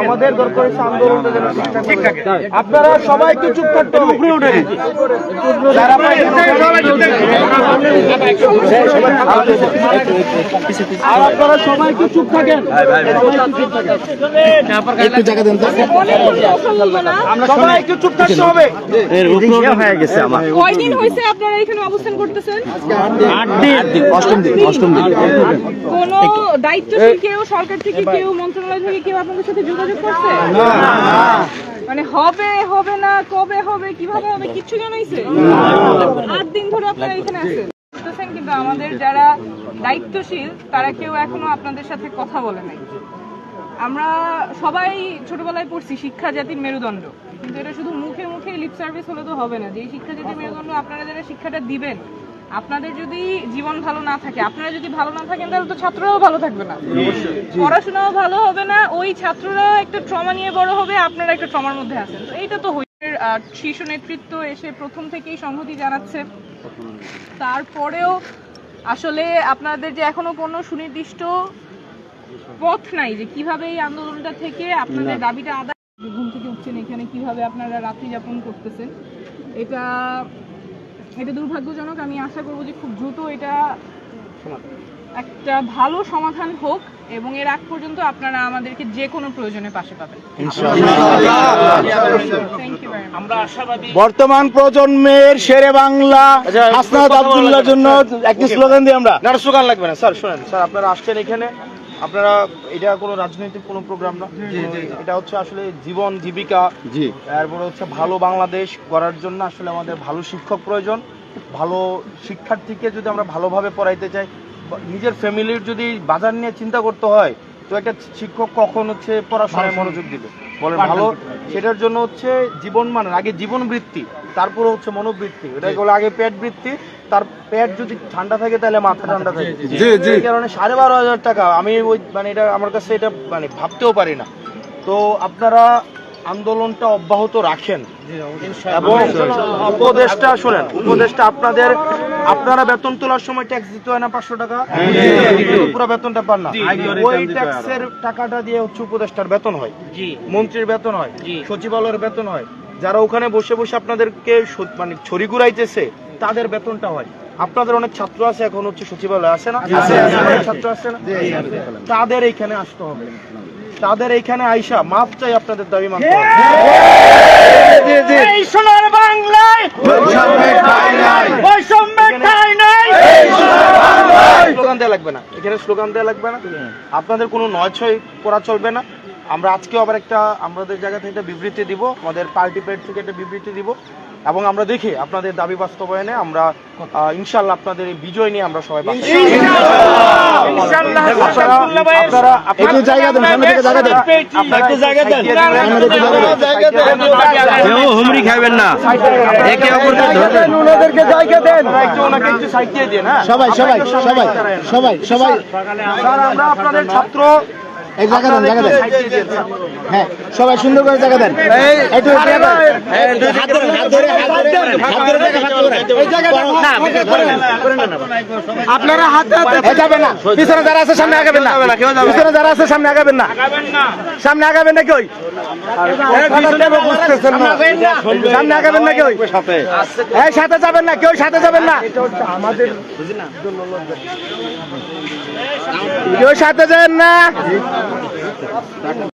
আমাদের দরকার। আপনারা সবাই একটু চুপ থাকতে হবে। উপরে উঠে আর আপনারা সবাই একটু চুপ থাকেন। একটু জায়গা দেন তো। অনেক অসম্ভব না সবাই একটু চুপ থাকতে হবে। হয়ে গেছে আমার। কয়দিন হয়েছে আপনারা এখানে অবস্থান করতেছেন? অষ্টম দিন অষ্টম দিন। কোন কেউ সরকার থেকে কেউ মন্ত্রণালয় থেকে কেউ আপনাদের সাথে যোগাযোগ করছে? মানে হবে হবে না কবে হবে কীভাবে হবে কিচ্ছু জানাইছে? আট দিন ধরে আপনারা এখানে আছেন। কিন্তু আমাদের যারা দায়িত্বশীল তারা কেউ এখনও আপনাদের সাথে কথা বলে নাই। আমরা সবাই ছোটবেলায় পড়ছি শিক্ষা জাতির মেরুদণ্ড। কিন্তু এটা শুধু মুখে মুখে লিপ সার্ভিস হলে তো হবে না। যে শিক্ষা জাতির মেরুদণ্ড আপনারা যারা শিক্ষাটা দিবেন আপনাদের যদি জীবন ভালো না থাকে আপনারা যদি ভালো না থাকেন তাহলে তো ছাত্ররাও ভালো থাকবে না। পড়াশোনাও ভালো হবে না ওই ছাত্ররা একটা ট্রমা নিয়ে বড় হবে আপনারা একটা ট্রমার মধ্যে আছেন। তো এইটা তো হই- আহ, শীর্ষ নেতৃত্ব এসে প্রথম থেকেই সংহতি জানাচ্ছে। তারপরেও আসলে আপনাদের যে এখনও কোনো সুনির্দিষ্ট পথ নাই যে কীভাবে এই আন্দোলনটা থেকে আপনাদের দাবিটা আদায় ঘুম থেকে উঠছেন এখানে কীভাবে আপনারা রাত্রি যাপন করতেছেন এটা এটা দুর্ভাগ্যজনক আমি আশা করব যে খুব দ্রুত এটা একটা ভালো সমাধান হোক এবং এর আগ পর্যন্ত আপনারা আমাদেরকে যে কোনো প্রয়োজনে পাশে পাবেন। বর্তমান প্রজন্মের শেরে বাংলা হাসনাত আব্দুল্লাহর জন্য একটি স্লোগান দিই আমরা? না স্লোগান লাগবে না। স্যার শুনেন। স্যার আপনারা আসছেন এখানে। আপনারা এটা কোনো রাজনৈতিক কোনো প্রোগ্রাম না। এটা হচ্ছে আসলে জীবন জীবিকা। জি। তারপরে হচ্ছে ভালো বাংলাদেশ করার জন্য আসলে আমাদের ভালো শিক্ষক প্রয়োজন। ভালো শিক্ষার্থীকে যদি আমরা ভালোভাবে পড়াইতে চাই নিজের ফ্যামিলির যদি বাজার নিয়ে চিন্তা করতে হয় তো একটা শিক্ষক কখন হচ্ছে পড়াশোনায় মনোযোগ দিবে? বলেন ভালো সেটার জন্য হচ্ছে জীবন মানে আগে জীবন বৃত্তি তারপরে হচ্ছে মনোবৃত্তি এটা হলো আগে পেট বৃত্তি তার পেট যদি ঠান্ডা থাকে তাহলে মাথা ঠান্ডা থাকে। জি, জি। এই কারণে সাড়ে বারো হাজার টাকা আমি ওই মানে এটা আমার কাছে এটা মানে ভাবতেও পারি না। তো আপনারা আন্দোলনটা অব্যাহত রাখেন। এবং উপদেশটা শোনেন উপদেশটা আপনাদের আপনারা বেতন তোলার সময় ট্যাক্স দিতে হয় না পাঁচশো টাকা? পুরো বেতনটা পান না। ওই ট্যাক্সের টাকাটা দিয়ে হচ্ছে উপদেষ্টার বেতন হয়। মন্ত্রীর বেতন হয়। সচিবালয়ের বেতন হয়। যারা ওখানে বসে বসে আপনাদেরকে মানে ছড়ি ঘুরাইতেছে তাদের বেতনটা হয়। আপনাদের অনেক ছাত্র আছে এখন হচ্ছে সচিবালয় আছে না? ছাত্র আছে না? তাদের এইখানে আসতে হবে। তাদের এইখানে আইসা মাপ চাই আপনাদের দাবি মানতে হবে। এই সোনার বাংলায় বৈষম্যের ঠাঁই নাই। স্লোগান দেওয়া লাগবে না। এখানে স্লোগান দেওয়া লাগবে না। আপনাদের কোনো নয় ছয় করা চলবে না। আমরা আজকেও আবার একটা আমাদের জায়গা থেকে একটা বিবৃতি দিব। আমাদের পার্টি পেড থেকে একটা বিবৃতি দিব। এবং আমরা দেখি আপনাদের দাবি বাস্তবায়নে আমরা ইনশাল্লাহ আপনাদের এই বিজয় নিয়ে আমরা সবাই আপনারা- আপনারা একটু জায়গা দেন সামনে থেকে জায়গা দেন। একটু জায়গা দেন। কেউ হুমড়ি খাইবেন না। একে অপরকে ধরবেন। ওনাদেরকে জায়গা দেন। ওনাকে একটু সাইড দিয়ে দিন সবাই সবাই সবাই সবাই সবাই আমরা আপনাদের ছাত্র এক জায়গা দেন জায়গা দেন। সাইড দিয়ে দিন স্যার। হ্যাঁ সবাই সুন্দর করে জায়গা দেন। একটু হাত ধরে হাত ধরে হাত ধরে হাত ধরে জায়গা ভাগ করে এই জায়গাটা না আপনারা হাতে হাতে এ যাবে না। পিছনে যারা আছে সামনে আগাবেন না। পিছনে যারা আছে সামনে আগাবেন না। সামনে আগাবেন না কেউ সামনে আগাবেন না কেউ এই সাথে যাবেন না কেউ সাথে যাবেন না। কেউ সাথে যাবেন না। টাকা